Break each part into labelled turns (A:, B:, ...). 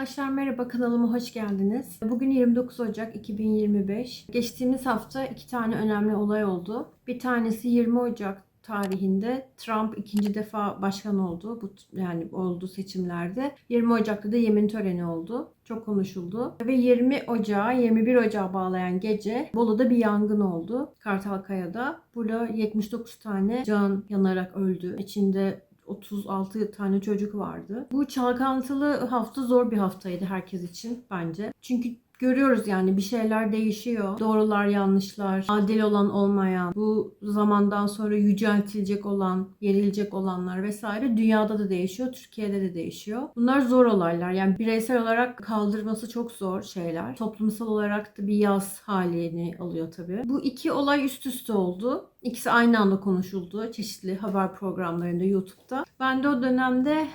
A: Arkadaşlar merhaba kanalıma hoş geldiniz. Bugün 29 Ocak 2025. Geçtiğimiz hafta iki tane önemli olay oldu. Bir tanesi 20 Ocak tarihinde Trump ikinci defa başkan oldu. Bu yani oldu seçimlerde. 20 Ocak'ta da yemin töreni oldu. Çok konuşuldu. Ve 20 Ocağı 21 Ocağı bağlayan gece Bolu'da bir yangın oldu. Kartalkaya'da. Burada 79 tane can yanarak öldü. İçinde 36 tane çocuk vardı. Bu çalkantılı hafta zor bir haftaydı herkes için bence. Çünkü görüyoruz yani bir şeyler değişiyor. Doğrular, yanlışlar, adil olan olmayan, bu zamandan sonra yüceltilecek olan, yerilecek olanlar vesaire dünyada da değişiyor, Türkiye'de de değişiyor. Bunlar zor olaylar. Yani bireysel olarak kaldırması çok zor şeyler. Toplumsal olarak da bir yaz halini alıyor tabii. Bu iki olay üst üste oldu. İkisi aynı anda konuşuldu çeşitli haber programlarında YouTube'da. Ben de o dönemde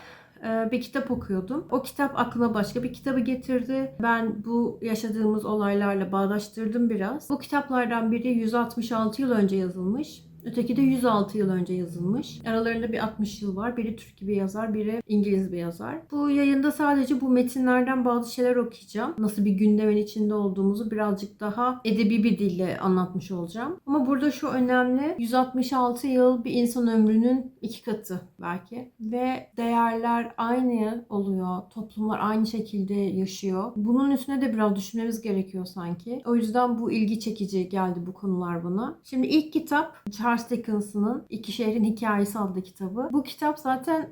A: bir kitap okuyordum. O kitap aklıma başka bir kitabı getirdi. Ben bu yaşadığımız olaylarla bağdaştırdım biraz. Bu kitaplardan biri 166 yıl önce yazılmış. Öteki de 106 yıl önce yazılmış. Aralarında bir 60 yıl var. Biri Türk bir yazar, biri İngiliz bir yazar. Bu yayında sadece bu metinlerden bazı şeyler okuyacağım. Nasıl bir gündemin içinde olduğumuzu birazcık daha edebi bir dille anlatmış olacağım. Ama burada şu önemli. 166 yıl bir insan ömrünün iki katı belki. Ve değerler aynı oluyor. Toplumlar aynı şekilde yaşıyor. Bunun üstüne de biraz düşünmemiz gerekiyor sanki. O yüzden bu ilgi çekici geldi bu konular bana. Şimdi ilk kitap Charles Dickens'ın İki Şehrin Hikayesi adlı kitabı. Bu kitap zaten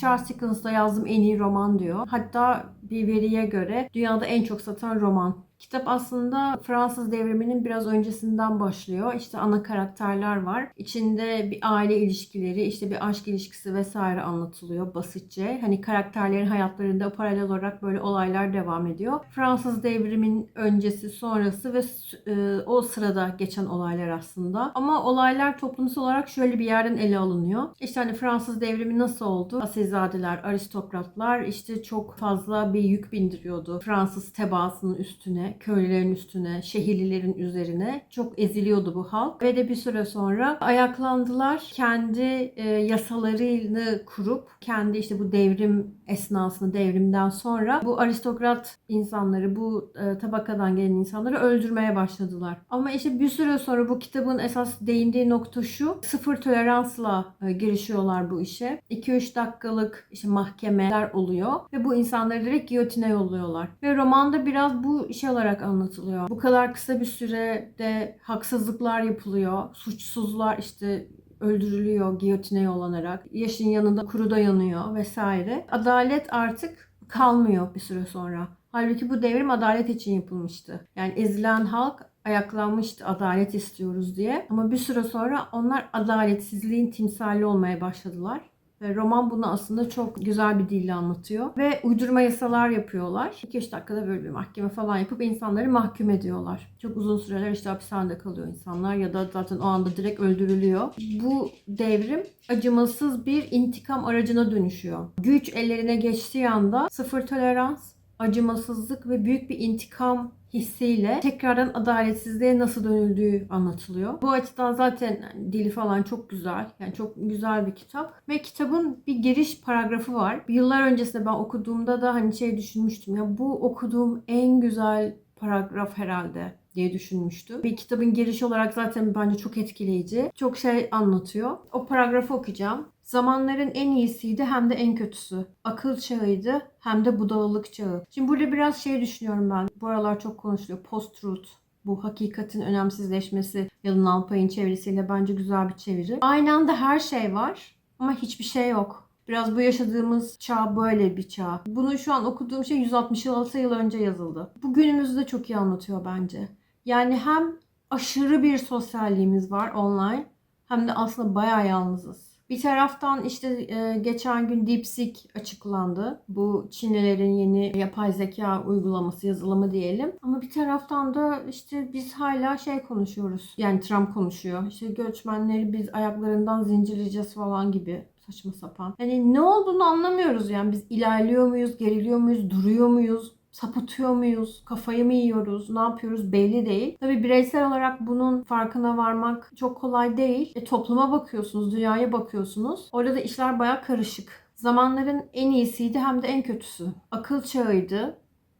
A: Charles Dickens'da yazdığım en iyi roman diyor. Hatta bir veriye göre dünyada en çok satan roman. Kitap aslında Fransız devriminin biraz öncesinden başlıyor. İşte ana karakterler var. İçinde bir aile ilişkileri, işte bir aşk ilişkisi vesaire anlatılıyor basitçe. Hani karakterlerin hayatlarında paralel olarak böyle olaylar devam ediyor. Fransız devrimin öncesi, sonrası ve e, o sırada geçen olaylar aslında. Ama olaylar toplumsal olarak şöyle bir yerden ele alınıyor. İşte hani Fransız devrimi nasıl oldu? Asilzadeler, aristokratlar işte çok fazla bir yük bindiriyordu Fransız tebaasının üstüne köylülerin üstüne, şehirlilerin üzerine çok eziliyordu bu halk. Ve de bir süre sonra ayaklandılar. Kendi e, yasalarını kurup kendi işte bu devrim esnasında devrimden sonra bu aristokrat insanları, bu e, tabakadan gelen insanları öldürmeye başladılar. Ama işte bir süre sonra bu kitabın esas değindiği nokta şu. Sıfır toleransla e, girişiyorlar bu işe. 2-3 dakikalık işte mahkemeler oluyor ve bu insanları direkt giyotine yolluyorlar. Ve romanda biraz bu şey olarak anlatılıyor. Bu kadar kısa bir sürede haksızlıklar yapılıyor. Suçsuzlar işte öldürülüyor giyotine yollanarak. Yaşın yanında kuru da yanıyor vesaire. Adalet artık kalmıyor bir süre sonra. Halbuki bu devrim adalet için yapılmıştı. Yani ezilen halk ayaklanmıştı adalet istiyoruz diye. Ama bir süre sonra onlar adaletsizliğin timsali olmaya başladılar. Roman bunu aslında çok güzel bir dille anlatıyor. Ve uydurma yasalar yapıyorlar. 2-3 dakikada böyle bir mahkeme falan yapıp insanları mahkum ediyorlar. Çok uzun süreler işte hapishanede kalıyor insanlar ya da zaten o anda direkt öldürülüyor. Bu devrim acımasız bir intikam aracına dönüşüyor. Güç ellerine geçtiği anda sıfır tolerans, acımasızlık ve büyük bir intikam hissiyle tekrardan adaletsizliğe nasıl dönüldüğü anlatılıyor. Bu açıdan zaten dili falan çok güzel. Yani çok güzel bir kitap. Ve kitabın bir giriş paragrafı var. Yıllar öncesinde ben okuduğumda da hani şey düşünmüştüm ya bu okuduğum en güzel paragraf herhalde diye düşünmüştüm. Bir kitabın giriş olarak zaten bence çok etkileyici. Çok şey anlatıyor. O paragrafı okuyacağım. Zamanların en iyisiydi hem de en kötüsü. Akıl çağıydı hem de budalalık çağı. Şimdi burada biraz şey düşünüyorum ben. Bu aralar çok konuşuluyor. Post-truth. Bu hakikatin önemsizleşmesi Yalın Alpay'ın çevirisiyle bence güzel bir çeviri. Aynı anda her şey var ama hiçbir şey yok. Biraz bu yaşadığımız çağ böyle bir çağ. Bunu şu an okuduğum şey 166 yıl önce yazıldı. Bu günümüzü de çok iyi anlatıyor bence. Yani hem aşırı bir sosyalliğimiz var online hem de aslında bayağı yalnızız. Bir taraftan işte e, geçen gün DeepSeek açıklandı. Bu Çinlilerin yeni yapay zeka uygulaması, yazılımı diyelim. Ama bir taraftan da işte biz hala şey konuşuyoruz. Yani Trump konuşuyor. İşte göçmenleri biz ayaklarından zincirleyeceğiz falan gibi saçma sapan. Hani ne olduğunu anlamıyoruz yani biz ilerliyor muyuz, geriliyor muyuz, duruyor muyuz? Sapıtıyor muyuz? Kafayı mı yiyoruz? Ne yapıyoruz? Belli değil. Tabii bireysel olarak bunun farkına varmak çok kolay değil. E, topluma bakıyorsunuz, dünyaya bakıyorsunuz. Orada da işler baya karışık. Zamanların en iyisiydi hem de en kötüsü. Akıl çağıydı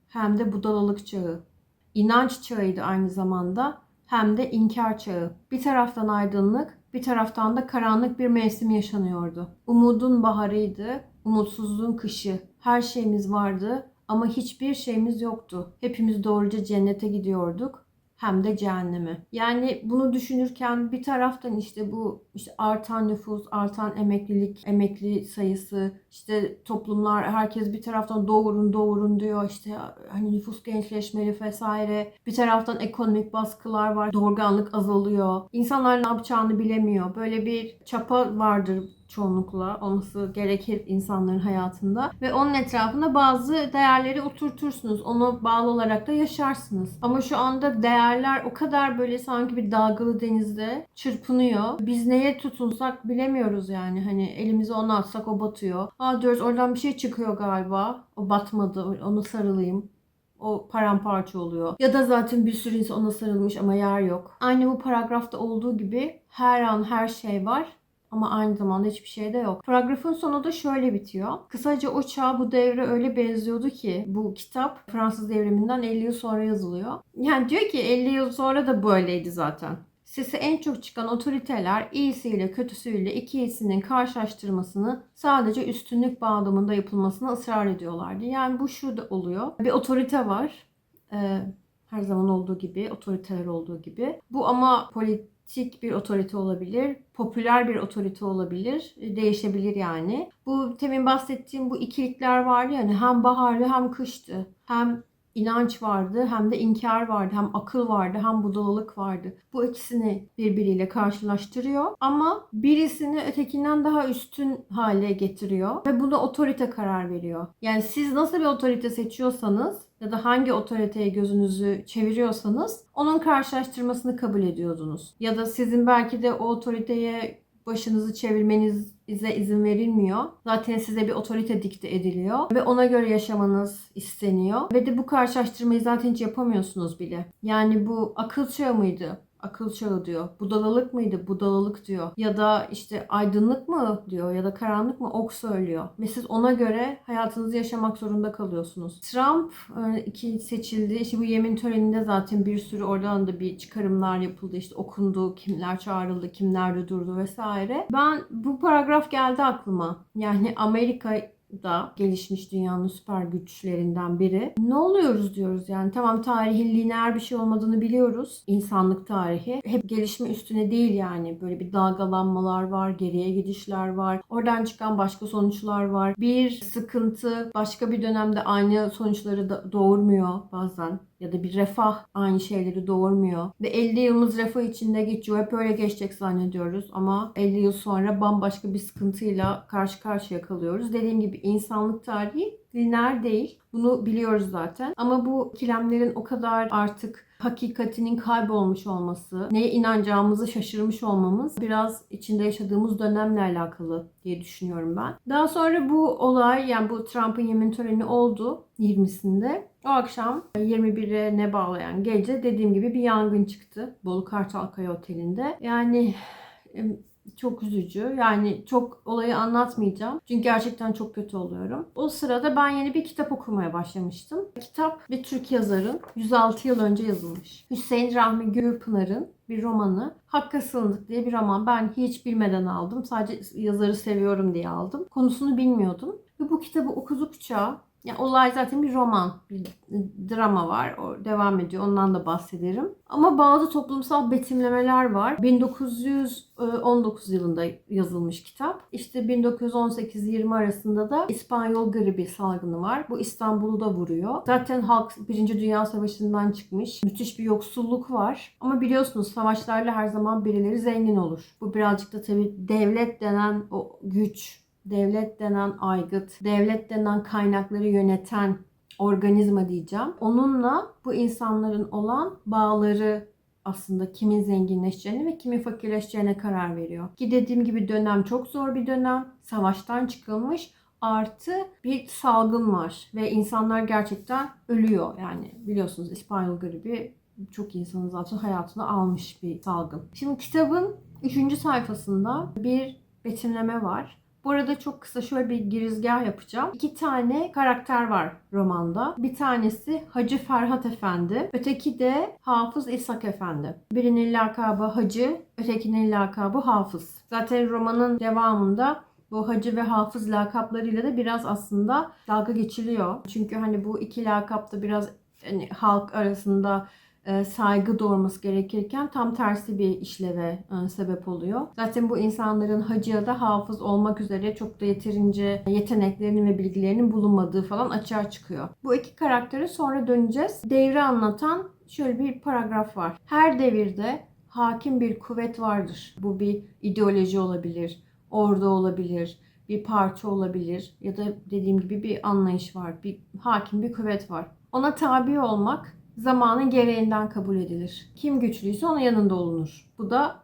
A: hem de budalalık çağı. İnanç çağıydı aynı zamanda hem de inkar çağı. Bir taraftan aydınlık, bir taraftan da karanlık bir mevsim yaşanıyordu. Umudun baharıydı, umutsuzluğun kışı. Her şeyimiz vardı ama hiçbir şeyimiz yoktu. Hepimiz doğruca cennete gidiyorduk hem de cehenneme. Yani bunu düşünürken bir taraftan işte bu işte artan nüfus, artan emeklilik, emekli sayısı, işte toplumlar herkes bir taraftan doğurun doğurun diyor işte hani nüfus gençleşmeli vesaire. Bir taraftan ekonomik baskılar var, doğurganlık azalıyor. İnsanlar ne yapacağını bilemiyor. Böyle bir çapa vardır çoğunlukla olması gerekir insanların hayatında ve onun etrafında bazı değerleri oturtursunuz. Ona bağlı olarak da yaşarsınız. Ama şu anda değerler o kadar böyle sanki bir dalgalı denizde çırpınıyor. Biz neye tutunsak bilemiyoruz yani. Hani elimizi ona atsak o batıyor. Aa diyoruz oradan bir şey çıkıyor galiba. O batmadı. Onu sarılayım o paramparça oluyor. Ya da zaten bir sürü insan ona sarılmış ama yer yok. Aynı bu paragrafta olduğu gibi her an her şey var ama aynı zamanda hiçbir şey de yok. Paragrafın sonu da şöyle bitiyor. Kısaca o çağ bu devre öyle benziyordu ki bu kitap Fransız devriminden 50 yıl sonra yazılıyor. Yani diyor ki 50 yıl sonra da böyleydi zaten. Sesi en çok çıkan otoriteler iyisiyle kötüsüyle ikisinin karşılaştırmasını sadece üstünlük bağlamında yapılmasına ısrar ediyorlardı. Yani bu şurada oluyor. Bir otorite var. Ee, her zaman olduğu gibi, otoriteler olduğu gibi. Bu ama politik bir otorite olabilir, popüler bir otorite olabilir, değişebilir yani. Bu temin bahsettiğim bu ikilikler vardı yani hem baharlı hem kıştı. Hem inanç vardı hem de inkar vardı hem akıl vardı hem budalalık vardı. Bu ikisini birbiriyle karşılaştırıyor ama birisini ötekinden daha üstün hale getiriyor ve buna otorite karar veriyor. Yani siz nasıl bir otorite seçiyorsanız ya da hangi otoriteye gözünüzü çeviriyorsanız onun karşılaştırmasını kabul ediyordunuz. Ya da sizin belki de o otoriteye başınızı çevirmenize izin verilmiyor. Zaten size bir otorite dikte ediliyor ve ona göre yaşamanız isteniyor. Ve de bu karşılaştırmayı zaten hiç yapamıyorsunuz bile. Yani bu akıl çağı mıydı? Akıl çağı diyor. Budalalık mıydı? Budalalık diyor. Ya da işte aydınlık mı diyor ya da karanlık mı ok söylüyor. Ve siz ona göre hayatınızı yaşamak zorunda kalıyorsunuz. Trump e, iki seçildi. İşte bu yemin töreninde zaten bir sürü oradan da bir çıkarımlar yapıldı. İşte okundu, kimler çağrıldı, kimler durdu vesaire. Ben bu paragraf geldi aklıma. Yani Amerika da gelişmiş dünyanın süper güçlerinden biri. Ne oluyoruz diyoruz yani. Tamam tarihin lineer bir şey olmadığını biliyoruz. İnsanlık tarihi. Hep gelişme üstüne değil yani. Böyle bir dalgalanmalar var, geriye gidişler var. Oradan çıkan başka sonuçlar var. Bir sıkıntı başka bir dönemde aynı sonuçları da doğurmuyor bazen ya da bir refah aynı şeyleri doğurmuyor. Ve 50 yılımız refah içinde geçiyor. Hep öyle geçecek zannediyoruz ama 50 yıl sonra bambaşka bir sıkıntıyla karşı karşıya kalıyoruz. Dediğim gibi insanlık tarihi lineer değil. Bunu biliyoruz zaten. Ama bu ikilemlerin o kadar artık hakikatinin kaybolmuş olması, neye inanacağımızı şaşırmış olmamız biraz içinde yaşadığımız dönemle alakalı diye düşünüyorum ben. Daha sonra bu olay yani bu Trump'ın yemin töreni oldu 20'sinde. O akşam 21'e ne bağlayan gece dediğim gibi bir yangın çıktı Bolu Kartalkaya Oteli'nde. Yani çok üzücü. Yani çok olayı anlatmayacağım. Çünkü gerçekten çok kötü oluyorum. O sırada ben yeni bir kitap okumaya başlamıştım. Kitap bir Türk yazarın 106 yıl önce yazılmış. Hüseyin Rahmi Gürpınar'ın bir romanı. Hakka Sığındık diye bir roman. Ben hiç bilmeden aldım. Sadece yazarı seviyorum diye aldım. Konusunu bilmiyordum. Ve bu kitabı okudukça yani olay zaten bir roman, bir drama var. O devam ediyor. Ondan da bahsederim. Ama bazı toplumsal betimlemeler var. 1919 yılında yazılmış kitap. İşte 1918-20 arasında da İspanyol gribi salgını var. Bu İstanbul'u da vuruyor. Zaten halk 1. Dünya Savaşı'ndan çıkmış. Müthiş bir yoksulluk var. Ama biliyorsunuz savaşlarla her zaman birileri zengin olur. Bu birazcık da tabii devlet denen o güç, devlet denen aygıt, devlet denen kaynakları yöneten organizma diyeceğim. Onunla bu insanların olan bağları aslında kimin zenginleşeceğini ve kimin fakirleşeceğine karar veriyor. Ki dediğim gibi dönem çok zor bir dönem. Savaştan çıkılmış artı bir salgın var ve insanlar gerçekten ölüyor. Yani biliyorsunuz İspanyol gribi çok insanın zaten hayatını almış bir salgın. Şimdi kitabın 3. sayfasında bir betimleme var. Bu arada çok kısa şöyle bir girizgah yapacağım. İki tane karakter var romanda. Bir tanesi Hacı Ferhat Efendi, öteki de Hafız İshak Efendi. Birinin lakabı Hacı, ötekinin lakabı Hafız. Zaten romanın devamında bu hacı ve hafız lakaplarıyla da biraz aslında dalga geçiliyor. Çünkü hani bu iki lakap da biraz hani halk arasında saygı doğurması gerekirken tam tersi bir işleve e, sebep oluyor. Zaten bu insanların hacı ya da hafız olmak üzere çok da yeterince yeteneklerinin ve bilgilerinin bulunmadığı falan açığa çıkıyor. Bu iki karaktere sonra döneceğiz. Devri anlatan şöyle bir paragraf var. Her devirde hakim bir kuvvet vardır. Bu bir ideoloji olabilir, ordu olabilir, bir parça olabilir ya da dediğim gibi bir anlayış var. Bir hakim bir kuvvet var. Ona tabi olmak zamanın gereğinden kabul edilir. Kim güçlüyse onun yanında olunur. Bu da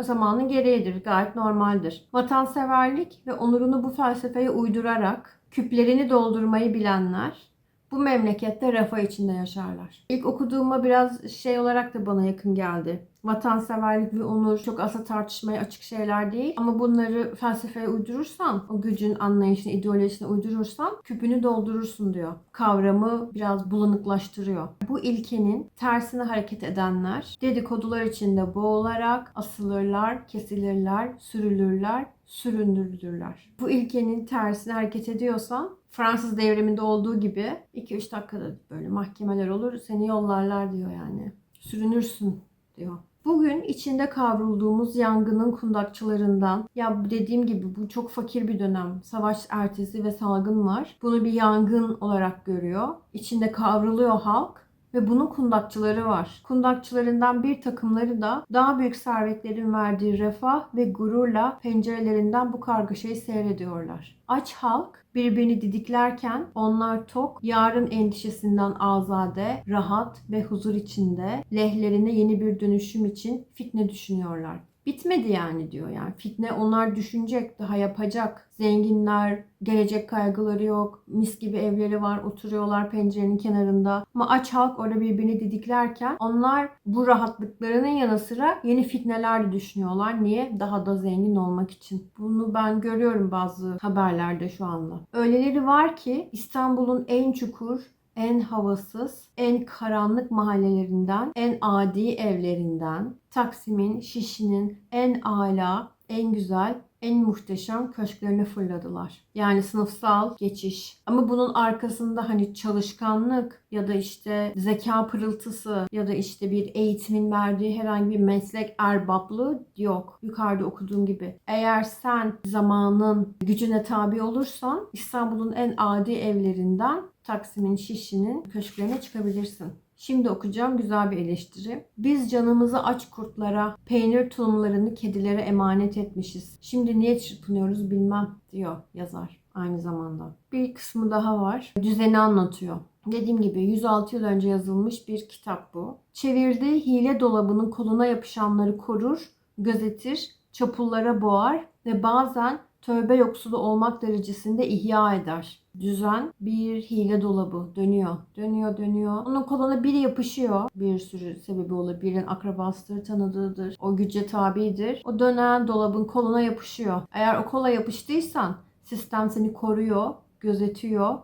A: zamanın gereğidir. Gayet normaldir. Vatanseverlik ve onurunu bu felsefeye uydurarak küplerini doldurmayı bilenler bu memlekette refah içinde yaşarlar. İlk okuduğuma biraz şey olarak da bana yakın geldi. Vatanseverlik ve onur çok aslında tartışmaya açık şeyler değil. Ama bunları felsefeye uydurursan, o gücün anlayışını, ideolojisine uydurursan küpünü doldurursun diyor. Kavramı biraz bulanıklaştırıyor. Bu ilkenin tersine hareket edenler dedikodular içinde boğularak asılırlar, kesilirler, sürülürler, süründürülürler. Bu ilkenin tersine hareket ediyorsan Fransız devriminde olduğu gibi 2-3 dakikada böyle mahkemeler olur seni yollarlar diyor yani. Sürünürsün diyor. Bugün içinde kavrulduğumuz yangının kundakçılarından ya dediğim gibi bu çok fakir bir dönem. Savaş ertesi ve salgın var. Bunu bir yangın olarak görüyor. İçinde kavruluyor halk ve bunun kundakçıları var. Kundakçılarından bir takımları da daha büyük servetlerin verdiği refah ve gururla pencerelerinden bu kargaşayı seyrediyorlar. Aç halk birbirini didiklerken onlar tok, yarın endişesinden azade, rahat ve huzur içinde lehlerine yeni bir dönüşüm için fitne düşünüyorlar. Bitmedi yani diyor yani. Fitne onlar düşünecek, daha yapacak. Zenginler, gelecek kaygıları yok. Mis gibi evleri var, oturuyorlar pencerenin kenarında. Ama aç halk orada birbirini didiklerken onlar bu rahatlıklarının yanı sıra yeni fitneler de düşünüyorlar. Niye? Daha da zengin olmak için. Bunu ben görüyorum bazı haberlerde şu anda. Öyleleri var ki İstanbul'un en çukur, en havasız, en karanlık mahallelerinden, en adi evlerinden, Taksim'in, Şişli'nin en ala, en güzel, en muhteşem köşklerine fırladılar. Yani sınıfsal geçiş. Ama bunun arkasında hani çalışkanlık ya da işte zeka pırıltısı ya da işte bir eğitimin verdiği herhangi bir meslek erbaplığı yok. Yukarıda okuduğum gibi. Eğer sen zamanın gücüne tabi olursan İstanbul'un en adi evlerinden Taksim'in, Şişli'nin köşklerine çıkabilirsin. Şimdi okuyacağım güzel bir eleştiri. Biz canımızı aç kurtlara, peynir tulumlarını kedilere emanet etmişiz. Şimdi niye çırpınıyoruz bilmem diyor yazar aynı zamanda. Bir kısmı daha var. Düzeni anlatıyor. Dediğim gibi 106 yıl önce yazılmış bir kitap bu. Çevirdiği hile dolabının koluna yapışanları korur, gözetir, çapullara boğar ve bazen tövbe yoksulu olmak derecesinde ihya eder. Düzen bir hile dolabı dönüyor, dönüyor, dönüyor. Onun koluna biri yapışıyor. Bir sürü sebebi olabilir. Birinin akrabasıdır, tanıdığıdır. O güce tabidir. O dönen dolabın koluna yapışıyor. Eğer o kola yapıştıysan sistem seni koruyor, gözetiyor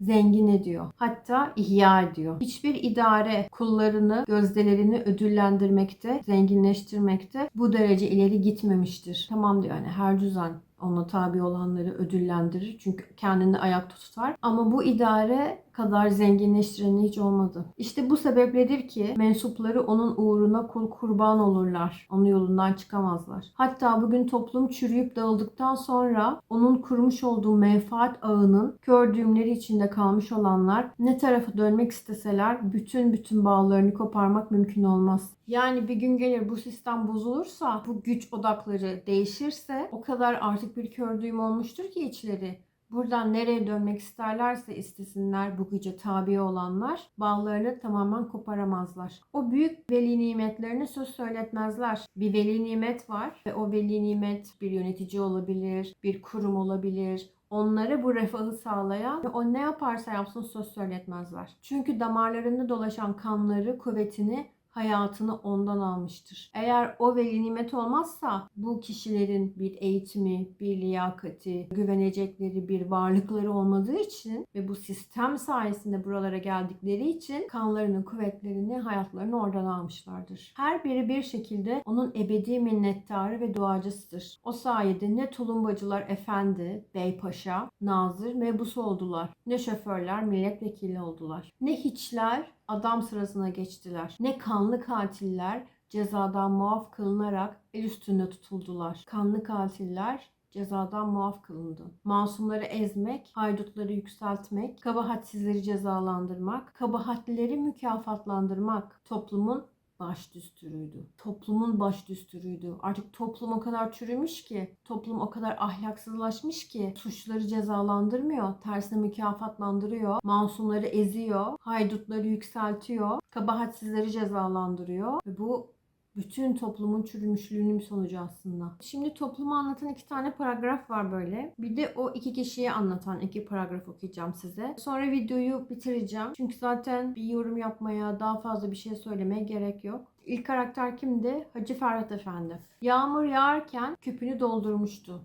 A: zengin ediyor. Hatta ihya ediyor. Hiçbir idare kullarını, gözdelerini ödüllendirmekte, zenginleştirmekte bu derece ileri gitmemiştir. Tamam diyor yani her düzen ona tabi olanları ödüllendirir. Çünkü kendini ayakta tutar. Ama bu idare kadar zenginleştireni hiç olmadı. İşte bu sebepledir ki mensupları onun uğruna kul kurban olurlar. Onun yolundan çıkamazlar. Hatta bugün toplum çürüyüp dağıldıktan sonra onun kurmuş olduğu menfaat ağının kör düğümleri içinde kalmış olanlar ne tarafa dönmek isteseler bütün bütün bağlarını koparmak mümkün olmaz. Yani bir gün gelir bu sistem bozulursa, bu güç odakları değişirse o kadar artık bir kör düğüm olmuştur ki içleri. Buradan nereye dönmek isterlerse istesinler bu güce tabi olanlar bağlarını tamamen koparamazlar. O büyük veli nimetlerine söz söyletmezler. Bir veli nimet var ve o veli nimet bir yönetici olabilir, bir kurum olabilir, onlara bu refahı sağlayan ve o ne yaparsa yapsın söz söyletmezler. Çünkü damarlarında dolaşan kanları, kuvvetini hayatını ondan almıştır. Eğer o veli nimet olmazsa bu kişilerin bir eğitimi, bir liyakati, güvenecekleri bir varlıkları olmadığı için ve bu sistem sayesinde buralara geldikleri için kanlarını, kuvvetlerini, hayatlarını oradan almışlardır. Her biri bir şekilde onun ebedi minnettarı ve duacısıdır. O sayede ne tulumbacılar efendi, beypaşa, nazır, mebus oldular. Ne şoförler milletvekili oldular. Ne hiçler adam sırasına geçtiler. Ne kanlı katiller cezadan muaf kılınarak el üstünde tutuldular. Kanlı katiller cezadan muaf kılındı. Masumları ezmek, haydutları yükseltmek, kabahatsizleri cezalandırmak, kabahatlileri mükafatlandırmak toplumun baş düsturuydu. Toplumun baş düsturuydu. Artık toplum o kadar çürümüş ki, toplum o kadar ahlaksızlaşmış ki suçları cezalandırmıyor, tersine mükafatlandırıyor, masumları eziyor, haydutları yükseltiyor, kabahatsizleri cezalandırıyor ve bu bütün toplumun çürümüşlüğünün bir sonucu aslında. Şimdi toplumu anlatan iki tane paragraf var böyle. Bir de o iki kişiyi anlatan iki paragraf okuyacağım size. Sonra videoyu bitireceğim. Çünkü zaten bir yorum yapmaya, daha fazla bir şey söylemeye gerek yok. İlk karakter kimdi? Hacı Ferhat Efendi. Yağmur yağarken küpünü doldurmuştu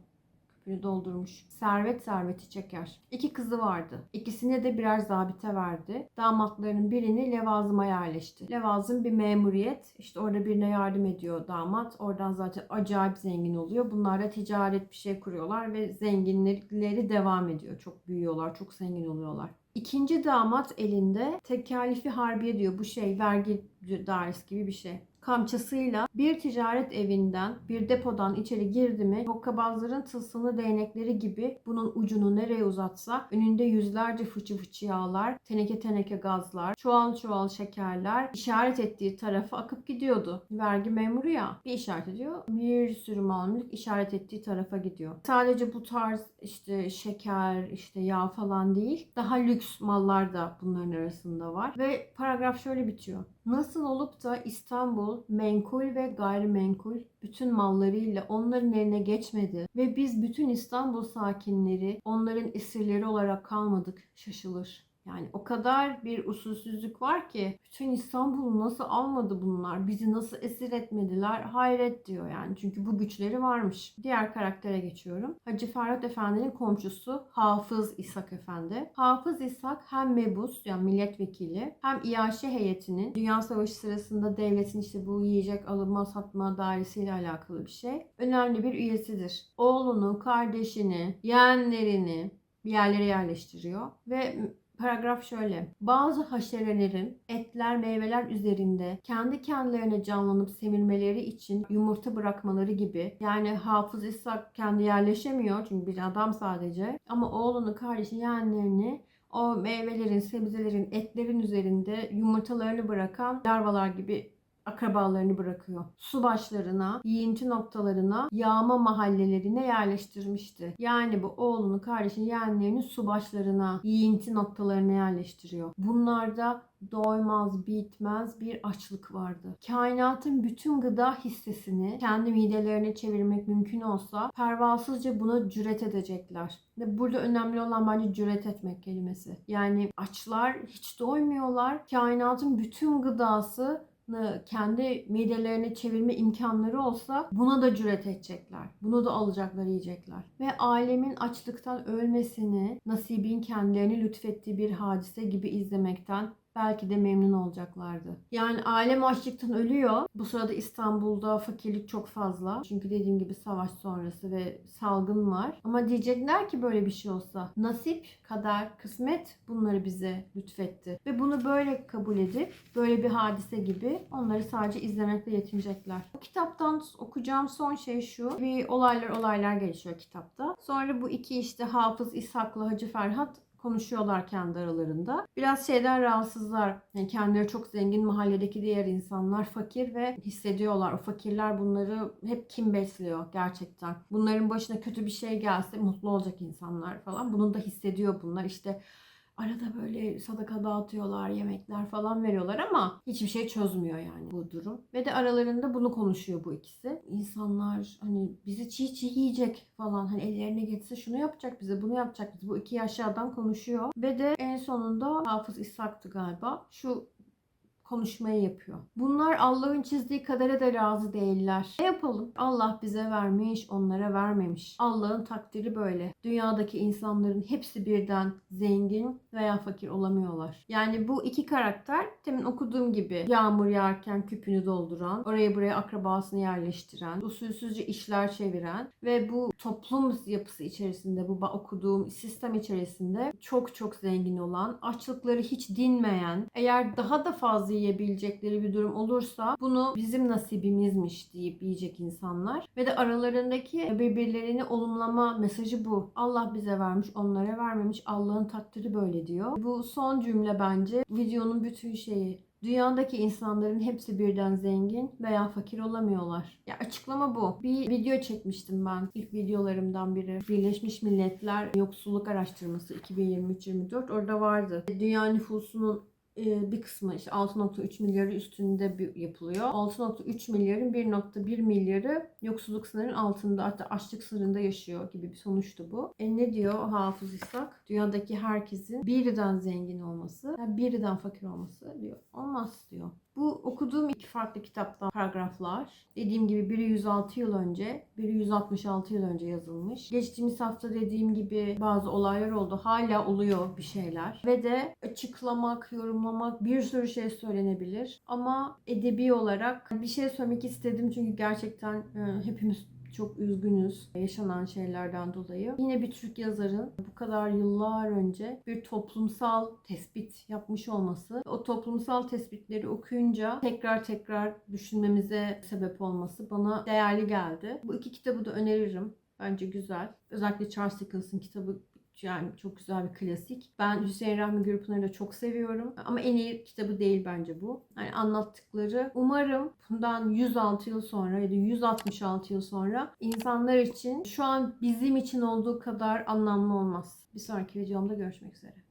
A: küpünü doldurmuş. Servet serveti çeker. İki kızı vardı. İkisine de birer zabite verdi. Damatlarının birini levazıma yerleşti. Levazım bir memuriyet. İşte orada birine yardım ediyor damat. Oradan zaten acayip zengin oluyor. Bunlar da ticaret bir şey kuruyorlar ve zenginlikleri devam ediyor. Çok büyüyorlar, çok zengin oluyorlar. İkinci damat elinde tekalifi harbiye diyor. Bu şey vergi dairesi gibi bir şey kamçısıyla bir ticaret evinden, bir depodan içeri girdi mi hokkabazların tılsımlı değnekleri gibi bunun ucunu nereye uzatsa önünde yüzlerce fıçı fıçı yağlar, teneke teneke gazlar, çuval çuval şekerler işaret ettiği tarafa akıp gidiyordu. Vergi memuru ya bir işaret ediyor. Bir sürü mal mülk işaret ettiği tarafa gidiyor. Sadece bu tarz işte şeker, işte yağ falan değil. Daha lüks mallar da bunların arasında var. Ve paragraf şöyle bitiyor. Nasıl olup da İstanbul menkul ve gayrimenkul bütün mallarıyla onların eline geçmedi ve biz bütün İstanbul sakinleri onların esirleri olarak kalmadık şaşılır. Yani o kadar bir usulsüzlük var ki bütün İstanbul'u nasıl almadı bunlar? Bizi nasıl esir etmediler? Hayret diyor yani. Çünkü bu güçleri varmış. Diğer karaktere geçiyorum. Hacı Ferhat Efendi'nin komşusu Hafız İshak Efendi. Hafız İshak hem mebus yani milletvekili hem İyaşe heyetinin Dünya Savaşı sırasında devletin işte bu yiyecek alınma satma dairesiyle alakalı bir şey. Önemli bir üyesidir. Oğlunu, kardeşini, yeğenlerini bir yerlere yerleştiriyor ve Paragraf şöyle. Bazı haşerelerin etler, meyveler üzerinde kendi kendilerine canlanıp semirmeleri için yumurta bırakmaları gibi. Yani Hafız İshak kendi yerleşemiyor çünkü bir adam sadece. Ama oğlunu, kardeşini, yeğenlerini o meyvelerin, sebzelerin, etlerin üzerinde yumurtalarını bırakan larvalar gibi akrabalarını bırakıyor. Su başlarına, yiyinti noktalarına, yağma mahallelerine yerleştirmişti. Yani bu oğlunu, kardeşini, yeğenlerini su başlarına, yiyinti noktalarına yerleştiriyor. Bunlarda doymaz, bitmez bir açlık vardı. Kainatın bütün gıda hissesini kendi midelerine çevirmek mümkün olsa pervasızca buna cüret edecekler. Ve burada önemli olan bence cüret etmek kelimesi. Yani açlar hiç doymuyorlar. Kainatın bütün gıdası kendi midelerine çevirme imkanları olsa buna da cüret edecekler. Bunu da alacaklar, yiyecekler. Ve alemin açlıktan ölmesini nasibin kendilerini lütfettiği bir hadise gibi izlemekten belki de memnun olacaklardı. Yani alem açlıktan ölüyor. Bu sırada İstanbul'da fakirlik çok fazla. Çünkü dediğim gibi savaş sonrası ve salgın var. Ama diyecekler ki böyle bir şey olsa nasip, kader, kısmet bunları bize lütfetti. Ve bunu böyle kabul edip böyle bir hadise gibi onları sadece izlemekle yetinecekler. Bu kitaptan okuyacağım son şey şu. Bir olaylar olaylar gelişiyor kitapta. Sonra bu iki işte Hafız İshak'la Hacı Ferhat konuşuyorlar kendi aralarında. Biraz şeyden rahatsızlar. Yani kendileri çok zengin mahalledeki diğer insanlar fakir ve hissediyorlar. O fakirler bunları hep kim besliyor gerçekten. Bunların başına kötü bir şey gelse mutlu olacak insanlar falan. Bunu da hissediyor bunlar. İşte Arada böyle sadaka dağıtıyorlar, yemekler falan veriyorlar ama hiçbir şey çözmüyor yani bu durum. Ve de aralarında bunu konuşuyor bu ikisi. İnsanlar hani bizi çiğ çiğ yiyecek falan hani ellerine geçse şunu yapacak bize bunu yapacak bize. Bu iki yaşlı adam konuşuyor. Ve de en sonunda Hafız İshak'tı galiba. Şu konuşmayı yapıyor. Bunlar Allah'ın çizdiği kadere de razı değiller. Ne yapalım? Allah bize vermiş, onlara vermemiş. Allah'ın takdiri böyle. Dünyadaki insanların hepsi birden zengin veya fakir olamıyorlar. Yani bu iki karakter demin okuduğum gibi yağmur yağarken küpünü dolduran, oraya buraya akrabasını yerleştiren, usulsüzce işler çeviren ve bu toplum yapısı içerisinde bu okuduğum sistem içerisinde çok çok zengin olan, açlıkları hiç dinmeyen, eğer daha da fazla yiyebilecekleri bir durum olursa bunu bizim nasibimizmiş deyip yiyecek insanlar ve de aralarındaki birbirlerini olumlama mesajı bu. Allah bize vermiş, onlara vermemiş. Allah'ın takdiri böyle diyor. Bu son cümle bence videonun bütün şeyi. Dünyadaki insanların hepsi birden zengin veya fakir olamıyorlar. Ya açıklama bu. Bir video çekmiştim ben. İlk videolarımdan biri. Birleşmiş Milletler Yoksulluk Araştırması 2023-24 orada vardı. Dünya nüfusunun bir kısmı işte 6.3 milyarı üstünde yapılıyor. 6.3 milyarın 1.1 milyarı yoksulluk sınırının altında hatta açlık sınırında yaşıyor gibi bir sonuçtu bu. E ne diyor Hafız İshak? Dünyadaki herkesin birden zengin olması, yani birden fakir olması diyor. Olmaz diyor. Bu okuduğum iki farklı kitaptan paragraflar. Dediğim gibi biri 106 yıl önce, biri 166 yıl önce yazılmış. Geçtiğimiz hafta dediğim gibi bazı olaylar oldu. Hala oluyor bir şeyler. Ve de açıklamak, yorumlamak bir sürü şey söylenebilir. Ama edebi olarak bir şey söylemek istedim çünkü gerçekten e, hepimiz çok üzgünüz yaşanan şeylerden dolayı. Yine bir Türk yazarın bu kadar yıllar önce bir toplumsal tespit yapmış olması, o toplumsal tespitleri okuyunca tekrar tekrar düşünmemize sebep olması bana değerli geldi. Bu iki kitabı da öneririm. Bence güzel. Özellikle Charles Dickens'ın kitabı yani çok güzel bir klasik. Ben Hüseyin Rahmi Gürpınar'ı da çok seviyorum. Ama en iyi kitabı değil bence bu. Yani anlattıkları umarım bundan 106 yıl sonra ya da 166 yıl sonra insanlar için şu an bizim için olduğu kadar anlamlı olmaz. Bir sonraki videomda görüşmek üzere.